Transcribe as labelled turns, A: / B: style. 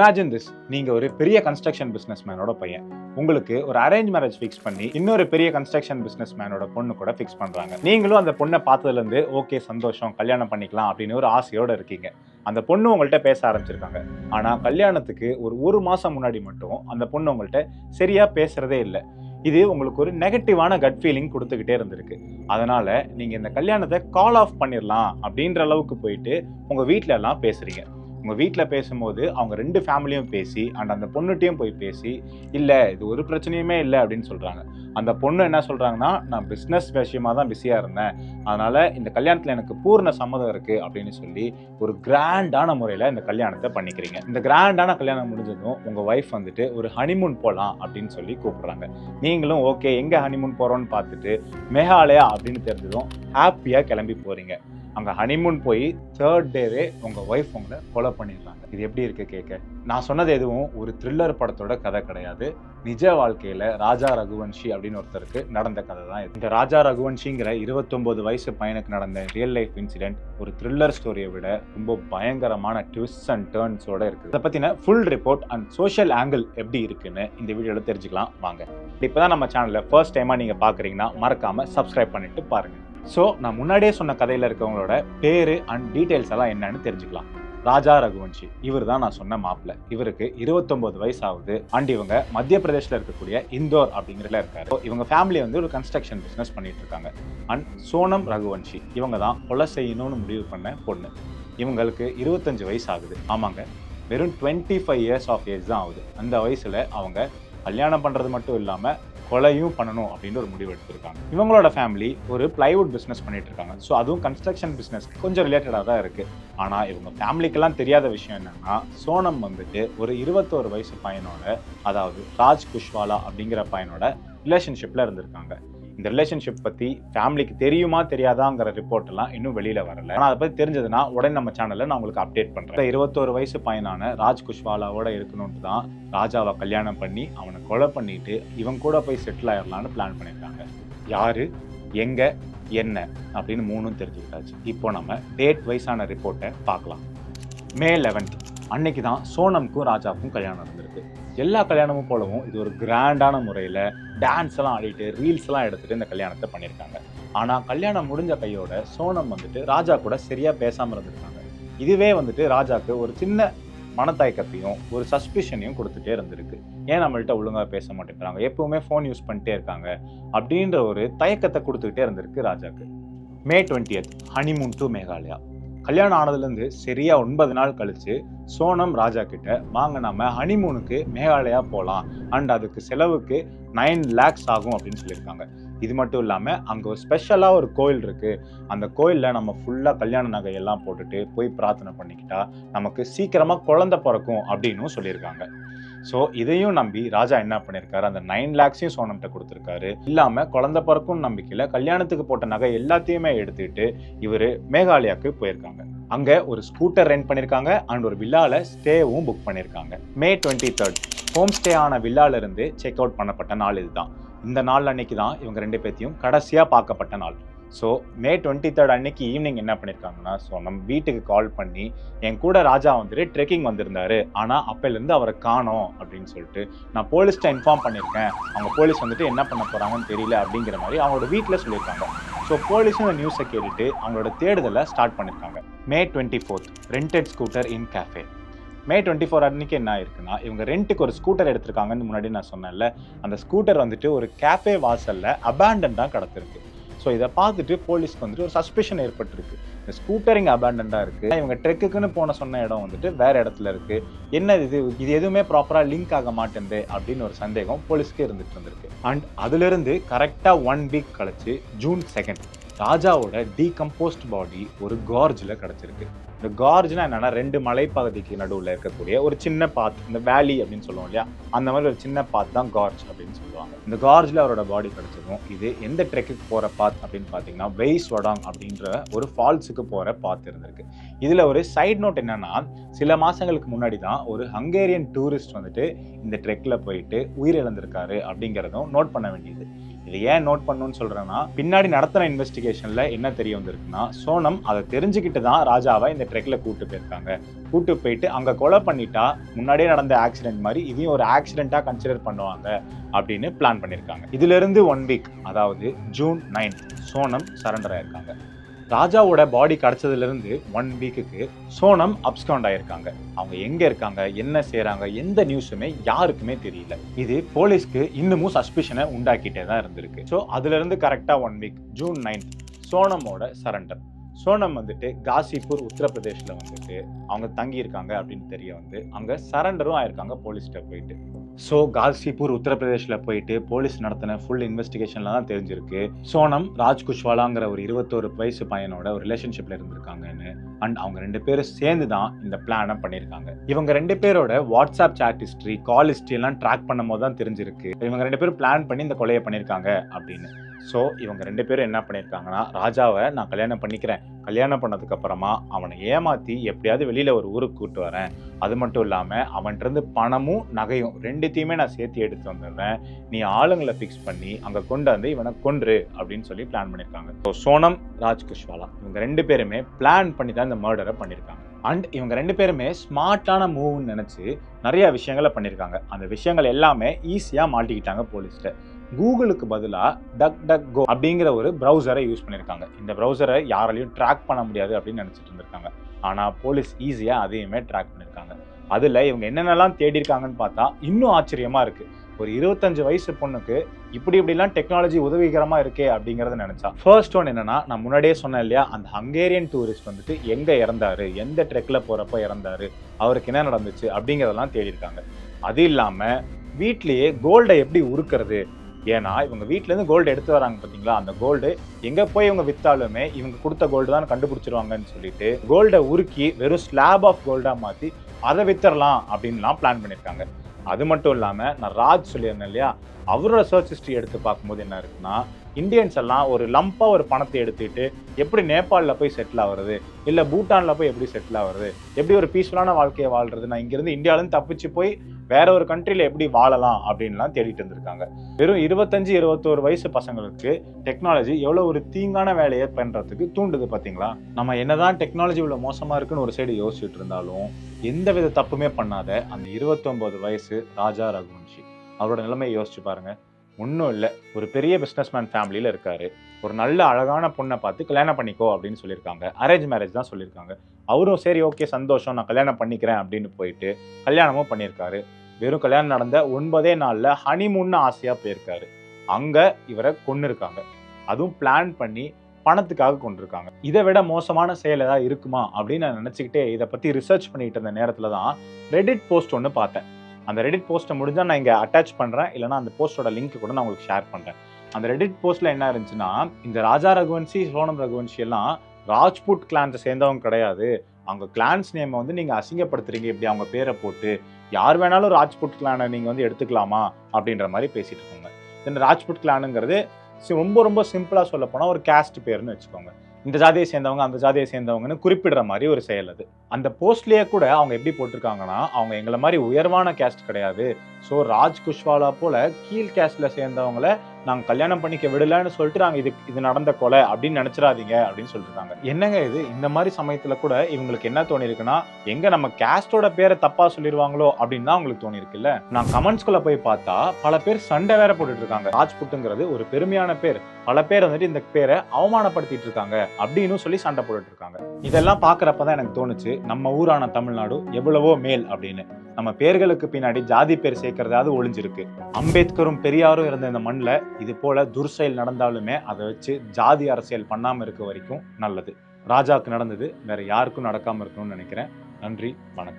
A: Imagine this நீங்கள் ஒரு பெரிய கன்ஸ்ட்ரக்ஷன் பிஸ்னஸ் மேனோட பையன். உங்களுக்கு ஒரு அரேஞ்ச் மேரேஜ் ஃபிக்ஸ் பண்ணி இன்னொரு பெரிய கன்ஸ்ட்ரக்ஷன் பிஸ்னஸ் மேனோட பொண்ணு கூட ஃபிக்ஸ் பண்ணுறாங்க நீங்களும் அந்த பொண்ணை பார்த்ததுலேருந்து ஓகே சந்தோஷம் கல்யாணம் பண்ணிக்கலாம் அப்படின்னு ஒரு ஆசையோடு இருக்கீங்க. அந்த பொண்ணு உங்கள்கிட்ட பேச ஆரம்பிச்சிருக்காங்க. ஆனால் கல்யாணத்துக்கு ஒரு ஒரு மாதம் முன்னாடி மட்டும் அந்த பொண்ணு உங்கள்கிட்ட சரியாக பேசுகிறதே இல்லை. இது உங்களுக்கு ஒரு நெகட்டிவான கட் ஃபீலிங் கொடுத்துக்கிட்டே இருந்திருக்கு. அதனால நீங்கள் இந்த கல்யாணத்தை கால் ஆஃப் பண்ணிடலாம் அப்படின்ற அளவுக்கு போயிட்டு உங்கள் வீட்டில எல்லாம் பேசுறீங்க. உங்கள் வீட்டில் பேசும்போது அவங்க ரெண்டு ஃபேமிலியும் பேசி அண்ட் அந்த பொண்ணுகிட்டையும் போய் பேசி இல்லை இது ஒரு பிரச்சனையுமே இல்லை அப்படின்னு சொல்கிறாங்க அந்த பொண்ணு என்ன சொல்கிறாங்கன்னா நான் பிஸ்னஸ் விஷயமா தான் பிஸியாக இருந்தேன். அதனால் இந்த கல்யாணத்தில் எனக்கு பூர்ண சம்மதம் இருக்குது அப்படின்னு சொல்லி ஒரு கிராண்டான முறையில் இந்த கல்யாணத்தை பண்ணிக்கிறீங்க. இந்த கிராண்டான கல்யாணம் முடிஞ்சதும் உங்கள் ஒய்ஃப் வந்துட்டு ஒரு ஹனிமூன் போகலாம் அப்படின்னு சொல்லி கூப்பிட்றாங்க. நீங்களும் ஓகே எங்கே ஹனிமூன் போகிறோன்னு பார்த்துட்டு மேகாலயா அப்படின்னு தெரிஞ்சதும் ஹாப்பியாக கிளம்பி போகிறீங்க அங்கே ஹனிமூன் போய் தேர்ட் டேவே உங்கள் ஒய்ஃப் உங்களை கொலை பண்ணிடுறாங்க. இது எப்படி இருக்கு கேட்க நான் சொன்னது எதுவும் ஒரு த்ரில்லர் படத்தோட கதை கிடையாது. நிஜ வாழ்க்கையில் ராஜா ரகுவன்ஷி அப்படின்னு ஒருத்தருக்கு நடந்த கதை தான் இந்த ராஜா ரகுவன்ஷிங்கிற 29 வயசு பையனுக்கு நடந்த ரியல் லைஃப் இன்சிடென்ட் ஒரு த்ரில்லர் ஸ்டோரியை விட ரொம்ப பயங்கரமான ட்விஸ்ட் அண்ட் டேர்ன்ஸோட இருக்குது. இதை பற்றின full report and social angle எப்படி இருக்குன்னு இந்த வீடியோவில் தெரிஞ்சுக்கலாம். வாங்க. இப்பதான் நம்ம சேனலில் ஃபர்ஸ்ட் டைமாக நீங்கள் பார்க்குறீங்கன்னா மறக்காமல் சப்ஸ்கிரைப் பண்ணிட்டு பாருங்கள் ஸோ நான் முன்னாடியே சொன்ன கதையில் இருக்கவங்களோட பேரு அண்ட் டீட்டெயில்ஸ் எல்லாம் என்னன்னு தெரிஞ்சுக்கலாம். ராஜா ரகுவன்ஷி இவர் தான் நான் சொன்ன மாப்பிள்ள. இவருக்கு 29 வயசு ஆகுது அண்ட் இவங்க மத்திய பிரதேசில் இருக்கக்கூடிய இந்தோர் அப்படிங்கிறதுல இருக்காரு. இவங்க ஃபேமிலி வந்து ஒரு கன்ஸ்ட்ரக்ஷன் பிஸ்னஸ் பண்ணிட்டு இருக்காங்க. அண்ட் சோனம் ரகுவன்ஷி இவங்க தான் கொலை செய்யணும்னு முடிவு பண்ண பொண்ணு. இவங்களுக்கு 25 வயசு ஆகுது ஆமாங்க. வெறும் twenty five years of age தான் ஆகுது. அந்த வயசில் அவங்க கல்யாணம் பண்ணுறது மட்டும் இல்லாமல் கொலையும் பண்ணணும் அப்படின்னு ஒரு முடிவு எடுத்திருக்காங்க. இவங்களோட ஃபேமிலி ஒரு பிளைவுட் பிஸ்னஸ் பண்ணிட்டு இருக்காங்க ஸோ அதுவும் கன்ஸ்ட்ரக்ஷன் பிஸ்னஸ் கொஞ்சம் ரிலேட்டடாக தான் இருக்கு. ஆனால் இவங்க ஃபேமிலிக்கெல்லாம் தெரியாத விஷயம் என்னன்னா சோனம் வந்துட்டு ஒரு இருபத்தோரு வயசு பையனோட அதாவது ராஜ் குஷ்வாலா அப்படிங்கிற பையனோட ரிலேஷன்ஷிப்ல இருந்திருக்காங்க. இந்த ரிலேஷன்ஷிப் பற்றி ஃபேமிலிக்கு தெரியுமா தெரியாதாங்கிற ரிப்போர்ட் எல்லாம் இன்னும் வெளியில் வரல. ஆனால் அதை பற்றி தெரிஞ்சதுன்னா உடனே நம்ம சேனலில் நான் உங்களுக்கு அப்டேட் பண்ணுறேன் இருபத்தோரு வயசு பையனான ராஜ் குஷ்வாலாவோட இருக்கணும்னு தான் ராஜாவை கல்யாணம் பண்ணி அவனை கொலை பண்ணிட்டு இவன் கூட போய் செட்டில் ஆயிடலான்னு பிளான் பண்ணியிருக்காங்க. யாரு? எங்க? என்ன? அப்படின்னு மூணும் தெரிஞ்சுக்கிட்டாச்சு. இப்போ நம்ம டேட் வைஸான ரிப்போர்ட்டை பார்க்கலாம். மே லெவன்த் அன்னைக்கு தான் சோனம்க்கும் ராஜாவுக்கும் கல்யாணம் நடந்திருக்கு. எல்லா கல்யாணமும் போலவும் இது ஒரு கிராண்டான முறையில் டான்ஸ் எல்லாம் ஆடிட்டு ரீல்ஸ் எல்லாம் எடுத்துட்டு இந்த கல்யாணத்தை பண்ணியிருக்காங்க. ஆனால் கல்யாணம் முடிஞ்ச கையோட சோனம் வந்துட்டு ராஜா கூட சரியாக பேசாமல் இருந்திருக்காங்க. இதுவே வந்துட்டு ராஜாவுக்கு ஒரு சின்ன மனத்தயக்கத்தையும் ஒரு சஸ்பிஷனையும் கொடுத்துட்டே இருந்திருக்கு. ஏன் நம்மள்கிட்ட ஒழுங்காக பேச மாட்டேங்கிறாங்க? எப்பவுமே ஃபோன் யூஸ் பண்ணிட்டே இருக்காங்க. அப்படின்ற ஒரு தயக்கத்தை கொடுத்துக்கிட்டே இருந்திருக்கு ராஜாக்கு May twentieth honeymoon to Meghalaya கல்யாணம் ஆனதுலேருந்து சரியா ஒன்பது நாள் கழிச்சு சோனம் ராஜா கிட்ட வாங்க நம்ம ஹனிமூனுக்கு மேகாலயா போகலாம் அண்ட் அதுக்கு செலவுக்கு நைன் லேக்ஸ் ஆகும் அப்படின்னு சொல்லியிருக்காங்க. இது மட்டும் இல்லாமல் அங்கே ஒரு ஸ்பெஷலாக ஒரு கோயில் இருக்குது அந்த கோயிலில் நம்ம ஃபுல்லாக கல்யாண நகையெல்லாம் போட்டுட்டு போய் பிரார்த்தனை பண்ணிக்கிட்டா நமக்கு சீக்கிரமாக குழந்த பிறக்கும் அப்படின்னும் சொல்லியிருக்காங்க. ஸோ இதையும் நம்பி ராஜா என்ன பண்ணியிருக்காரு அந்த நைன் லேக்ஸையும் சோனம்கிட்ட கொடுத்துருக்காரு. இல்லாமல் குழந்தை பிறக்கும் நம்பிக்கையில் கல்யாணத்துக்கு போட்ட நகை எல்லாத்தையுமே எடுத்துட்டு இவர் மேகாலயாவுக்கு போயிருக்காங்க. அங்கே ஒரு ஸ்கூட்டர் ரெண்ட் பண்ணியிருக்காங்க அண்ட் ஒரு வில்லால ஸ்டேவும் புக் பண்ணியிருக்காங்க May twenty third home stay ஆன வில்லால இருந்து செக் அவுட் பண்ணப்பட்ட நாள் இதுதான். இந்த நாள் அன்னைக்கு தான் இவங்க ரெண்டு பேர்த்தையும் கடைசியாக பார்க்கப்பட்ட நாள். ஸோ மே டுவெண்ட்டி தேர்ட் அன்னைக்கு ஈவினிங் என்ன பண்ணியிருக்காங்கன்னா ஸோ நம்ம வீட்டுக்கு கால் பண்ணி என் கூட ராஜா வந்துட்டு ட்ரெக்கிங் வந்திருந்தாரு. ஆனால் அப்போலேருந்து அவரை காணோம் அப்படின்னு சொல்லிட்டு நான் போலீஸ்கிட்ட இன்ஃபார்ம் பண்ணியிருக்கேன் அவங்க போலீஸ் வந்துட்டு என்ன பண்ண போகிறாங்கன்னு தெரியல அப்படிங்கிற மாதிரி அவங்களோட வீட்டில் சொல்லியிருக்காங்க. ஸோ போலீஸும் இந்த நியூஸை கேட்டுட்டு அவங்களோட தேடுதலை ஸ்டார்ட் பண்ணியிருக்காங்க May twenty fourth rented scooter in cafe May twenty four அன்னைக்கு என்ன ஆயிருக்குன்னா இவங்க ரெண்ட்டுக்கு ஒரு ஸ்கூட்டர் எடுத்திருக்காங்கன்னு முன்னாடி நான் சொன்னேன்ல அந்த ஸ்கூட்டர் வந்துட்டு ஒரு கேஃபே வாசல்ல அபேண்டன்டாக கிடத்திருக்கு. ஸோ இதை பார்த்துட்டு போலீஸ்க்கு வந்துட்டு ஒரு சஸ்பெஷன் ஏற்பட்டிருக்கு. இந்த ஸ்கூட்டர் இங்கே அபேண்டண்டாக இருக்குது இவங்க ட்ரெக்குக்குன்னு போன சொன்ன இடம் வந்துட்டு வேறு இடத்துல இருக்குது என்ன இது? இது எதுவுமே ப்ராப்பராக லிங்க் ஆக மாட்டேங்குது அப்படின்னு ஒரு சந்தேகம் போலீஸ்க்கே இருந்துட்டு இருந்திருக்கு. அண்ட் அதுலேருந்து கரெக்டாக ஒன் வீக் கழிச்சு ஜூன் செகண்ட் ராஜாவோட டீகம்போஸ்ட் பாடி ஒரு கார்ஜில் கிடச்சிருக்கு. இந்த கார்ஜ்னா என்னன்னா ரெண்டு மலைப்பகுதிக்கு நடுவில் இருக்கக்கூடிய ஒரு சின்ன பாத் இந்த வேலி அப்படின்னு சொல்லுவோம் இல்லையா? அந்த மாதிரி ஒரு சின்ன பாத் தான் கார்ஜ் அப்படின்னு சொல்லுவாங்க. இந்த கார்ஜில் அவரோட பாடி கிடைச்சதும் இது எந்த ட்ரெக்குக்கு போகிற பாத் அப்படின்னு பார்த்தீங்கன்னா வெய்ஸ் வடாங் அப்படின்ற ஒரு ஃபால்ஸுக்கு போகிற பாத் இருந்திருக்கு. இதில் ஒரு சைட் நோட் என்னன்னா சில மாதங்களுக்கு முன்னாடி தான் ஒரு ஹங்கேரியன் டூரிஸ்ட் வந்துட்டு இந்த ட்ரெக்கில் போயிட்டு உயிரிழந்திருக்காரு அப்படிங்கிறதும் நோட் பண்ண வேண்டியது. இது ஏன் நோட் பண்ணணும்னு சொல்கிறேன்னா பின்னாடி நடத்தின இன்வெஸ்டிகேஷனில் என்ன தெரிய வந்திருக்குன்னா சோனம் அதை தெரிஞ்சுக்கிட்டு தான் ராஜாவை இந்த ட்ரெக்கில் கூப்பிட்டு போயிருக்காங்க. கூப்பிட்டு போயிட்டு அங்கே கொலை பண்ணிட்டா முன்னாடியே நடந்த ஆக்சிடென்ட் மாதிரி இதையும் ஒரு ஆக்சிடெண்ட்டாக கன்சிடர் பண்ணுவாங்க அப்படின்னு பிளான் பண்ணியிருக்காங்க. இதுலேருந்து ஒன் வீக் அதாவது ஜூன் நைன் சோனம் சரண்டர் ஆயிருக்காங்க. ராஜாவோட பாடி கிடைச்சதுலேருந்து ஒன் வீக்குக்கு சோனம் அப்ஸ்கவுண்ட் ஆயிருக்காங்க. அவங்க எங்கே இருக்காங்க என்ன செய்கிறாங்க எந்த நியூஸுமே யாருக்குமே தெரியல. இது போலீஸ்க்கு இன்னமும் சஸ்பிஷனை உண்டாக்கிட்டே தான் இருந்திருக்கு. ஸோ அதுலேருந்து கரெக்டாக ஒன் வீக் ஜூன் நைன்த் சோனமோட சரண்டர் சோனம் வந்துட்டு காசிப்பூர் உத்தரப்பிரதேஷ்ல வந்துட்டு அவங்க தங்கியிருக்காங்க அப்படின்னு தெரிய வந்து அங்கே சரண்டரும் ஆயிருக்காங்க போலீஸ்கிட்ட போயிட்டு. ஸோ காசிப்பூர் உத்தரப்பிரதேஷில் போயிட்டு போலீஸ் நடத்தின ஃபுல் இன்வெஸ்டிகேஷன்ல தான் தெரிஞ்சிருக்கு. சோனம் ராஜ் குஷ்வாலாங்கிற ஒரு இருபத்தோரு வயசு பையனோட ஒரு ரிலேஷன்ஷிப்ல இருந்திருக்காங்கன்னு அண்ட் அவங்க ரெண்டு பேரும் சேர்ந்து தான் இந்த பிளானை பண்ணியிருக்காங்க இவங்க ரெண்டு பேரோட WhatsApp chat history call history எல்லாம் ட்ராக் பண்ணும் போது தான் தெரிஞ்சிருக்கு. இவங்க ரெண்டு பேரும் பிளான் பண்ணி இந்த கொலையை பண்ணியிருக்காங்க அப்படின்னு. ஸோ இவங்க ரெண்டு பேரும் என்ன பண்ணியிருக்காங்கன்னா ராஜாவை நான் கல்யாணம் பண்ணிக்கிறேன். கல்யாணம் பண்ணதுக்கப்புறமா அவனை ஏமாற்றி எப்படியாவது வெளியில் ஒரு ஊருக்கு கூப்பிட்டு வரேன். அது மட்டும் இல்லாமல் அவன்கிட்டருந்து பணமும் நகையும் ரெண்டுத்தையுமே நான் சேர்த்து எடுத்து வந்துடுறேன். நீ ஆளுங்களை ஃபிக்ஸ் பண்ணி அங்கே கொண்டு வந்து இவனை கொன்று அப்படின்னு சொல்லி பிளான் பண்ணியிருக்காங்க ஸோ சோனம் ராஜ் குஷ்வாலா இவங்க ரெண்டு பேருமே பிளான் பண்ணி தான் இந்த மர்டரை பண்ணியிருக்காங்க அண்ட் இவங்க ரெண்டு பேருமே ஸ்மார்ட்டான மூவ்னு நினச்சி நிறைய விஷயங்களை பண்ணியிருக்காங்க அந்த விஷயங்கள் எல்லாமே ஈஸியாக மாட்டிக்கிட்டாங்க போலீஸ்கிட்ட கூகுளுக்கு பதிலாக டக் டக் கோ அப்படிங்கிற ஒரு ப்ரௌசரை யூஸ் பண்ணியிருக்காங்க இந்த ப்ரௌசரை யாராலையும் ட்ராக் பண்ண முடியாது அப்படின்னு நினச்சிட்டு இருந்திருக்காங்க. ஆனால் போலீஸ் ஈஸியாக அதையுமே ட்ராக் பண்ணியிருக்காங்க அதில் இவங்க என்னென்னலாம் தேடி இருக்காங்கன்னு பார்த்தா இன்னும் ஆச்சரியமாக இருக்குது ஒரு இருபத்தஞ்சு வயசு பொண்ணுக்கு இப்படி இப்படிலாம் டெக்னாலஜி உதவிகரமாக இருக்கே அப்படிங்கிறத நினச்சா. ஃபர்ஸ்ட் ஒன் என்னன்னா நான் முன்னாடியே சொன்னேன் இல்லையா அந்த ஹங்கேரியன் டூரிஸ்ட் வந்துட்டு எங்கே இறந்தாரு எந்த ட்ரெக்கில் போகிறப்ப இறந்தாரு அவருக்கு என்ன நடந்துச்சு அப்படிங்கிறதெல்லாம் தேடி இருக்காங்க அது இல்லாமல் வீட்லேயே கோல்டை எப்படி உருக்கிறது ஏன்னா இவங்க வீட்டிலேருந்து கோல்டு எடுத்து வராங்க பார்த்தீங்களா அந்த கோல்டு எங்கே போய் இவங்க விற்றாலுமே இவங்க கொடுத்த கோல்டு தான் கண்டுபிடிச்சிருவாங்கன்னு சொல்லிட்டு கோல்டை உருக்கி வெறும் ஸ்லாப் ஆஃப் கோல்டாக மாற்றி அதை வித்தரலாம் அப்படின்லாம் பிளான் பண்ணியிருக்காங்க அது மட்டும் இல்லாமல் நான் ராஜ் சொல்லியிருந்தேன் இல்லையா? அவரோட சர்ச் ஹிஸ்ட்ரி எடுத்து பார்க்கும்போது என்ன இருக்குன்னா இந்தியன்ஸ் எல்லாம் ஒரு லம்பாக ஒரு பணத்தை எடுத்துட்டு எப்படி நேபாளில் போய் செட்டில் ஆகிறது? இல்லை பூட்டானில் போய் எப்படி செட்டில் ஆகிறது? எப்படி ஒரு பீஸ்ஃபுல்லான வாழ்க்கையை வாழ்றது நான் இங்கேருந்து இந்தியாவிலேருந்து தப்பிச்சு போய் வேற ஒரு கண்ட்ரியில் எப்படி வாழலாம் அப்படின்லாம் தேடிட்டு இருந்திருக்காங்க. வெறும் இருபத்தஞ்சு இருபத்தோரு வயசு பசங்களுக்கு டெக்னாலஜி எவ்வளோ ஒரு தீங்கான வேலையை பண்ணுறதுக்கு தூண்டுது பார்த்தீங்களா நம்ம என்னதான் டெக்னாலஜி இவ்வளோ மோசமாக இருக்குன்னு ஒரு சைடு யோசிச்சுட்டு இருந்தாலும் எந்த வித தப்புமே பண்ணாத அந்த இருபத்தொம்போது வயசு ராஜா ரகுவன்ஷி அவரோட நிலைமையை யோசிச்சு பாருங்க. ஒன்றும் இல்லை. ஒரு பெரிய பிஸ்னஸ்மேன் ஃபேமிலியில் இருக்காரு. ஒரு நல்ல அழகான பொண்ணை பார்த்து கல்யாணம் பண்ணிக்கோ அப்படின்னு சொல்லியிருக்காங்க. அரேஞ்ச் மேரேஜ் தான் சொல்லியிருக்காங்க. அவரும் சரி ஓகே சந்தோஷம். நான் கல்யாணம் பண்ணிக்கிறேன் அப்படின்னு போயிட்டு கல்யாணமும் பண்ணியிருக்காரு. வெறும் கல்யாணம் நடந்த ஒன்பதே நாளில் ஹனிமூன்னு ஆசையாக போயிருக்காரு. அங்கே இவரை கொண்டு இருக்காங்க அதுவும் பிளான் பண்ணி பணத்துக்காக கொண்டிருக்காங்க இதை விட மோசமான செயல் ஏதாவது இருக்குமா அப்படின்னு நான் நினச்சிக்கிட்டே இதை பற்றி ரிசர்ச் பண்ணிட்டு இருந்த நேரத்தில் தான் ரெடிட் போஸ்ட் ஒன்று பார்த்தேன். அந்த ரெடிட் போஸ்ட்டை முடிஞ்சால் நான் இங்கே அட்டாச் பண்ணுறேன் இல்லைனா அந்த போஸ்ட்டோட லிங்க் கூட நான் உங்களுக்கு ஷேர் பண்ணுறேன் அந்த ரெடிட் போஸ்ட்டில் என்ன இருந்துச்சுன்னா இந்த ராஜா ரகுவன்சி சோனம் ரகுவன்சி எல்லாம் ராஜ்புட் கிளான்ஸை சேர்ந்தவங்க கிடையாது. அவங்க கிளான்ஸ் நேமை வந்து நீங்கள் அசிங்கப்படுத்துறீங்க இப்படி அவங்க பேரை போட்டு யார் வேணாலும் ராஜ்புட் கிளானை நீங்கள் வந்து எடுத்துக்கலாமா? அப்படின்ற மாதிரி பேசிட்டு இருக்கோங்க. இந்த ராஜ்புட் கிளானுங்கிறது சி- ரொம்ப ரொம்ப சிம்பிளாக சொல்ல போனால் ஒரு கேஸ்ட் பேர்னு வச்சுக்கோங்க. இந்த ஜாதியை சேர்ந்தவங்க அந்த ஜாதியை சேர்ந்தவங்கன்னு குறிப்பிடுற மாதிரி ஒரு செயல் அது. அந்த போஸ்ட்லயே கூட அவங்க எப்படி போட்டிருக்காங்கன்னா அவங்க எங்களை மாதிரி உயர்வான கேஸ்ட் கிடையாது. ஸோ ராஜ் குஷ்வாலா போல கீழ் கேஸ்ட்ல சேர்ந்தவங்கள நாங்கள் கல்யாணம் பண்ணிக்க விடலன்னு சொல்லிட்டு நாங்கள் இது இது நடந்த கொலை அப்படின்னு நினைச்சிடாதீங்க அப்படின்னு சொல்லிருக்காங்க என்னங்க இது? இந்த மாதிரி சமயத்துல கூட இவங்களுக்கு என்ன தோணிருக்குன்னா எங்க நம்ம கேஸ்டோட பேரை தப்பா சொல்லிடுவாங்களோ அப்படின்னு தான் அவங்களுக்கு தோணிருக்குல்ல. நான் கமெண்ட்ஸ்குள்ள போய் பார்த்தா பல பேர் சண்டை வேற போட்டுட்டு இருக்காங்க ராஜ்புட்டுங்கிறது ஒரு பெருமையான பேர். பல பேர் வந்துட்டு இந்த பேரை அவமானப்படுத்திட்டு இருக்காங்க அப்படின்னு சொல்லி சண்டை போட்டுட்டு இருக்காங்க இதெல்லாம் பார்க்குறப்ப தான் எனக்கு தோணுச்சு நம்ம ஊரான தமிழ்நாடு எவ்வளவோ மேல் அப்படின்னு. நம்ம பேர்களுக்கு பின்னாடி ஜாதி பேர் சேர்க்கறதாவது ஒளிஞ்சிருக்கு. அம்பேத்கரும் பெரியாரும் இருந்த இந்த மண்ணில் இது போல துர்செயல் நடந்தாலுமே அதை வச்சு ஜாதி அரசியல் பண்ணாமல் இருக்க வரைக்கும் நல்லது. ராஜாவுக்கு நடந்தது வேற யாருக்கும் நடக்காமல் இருக்கணும்னு நினைக்கிறேன். நன்றி வணக்கம்.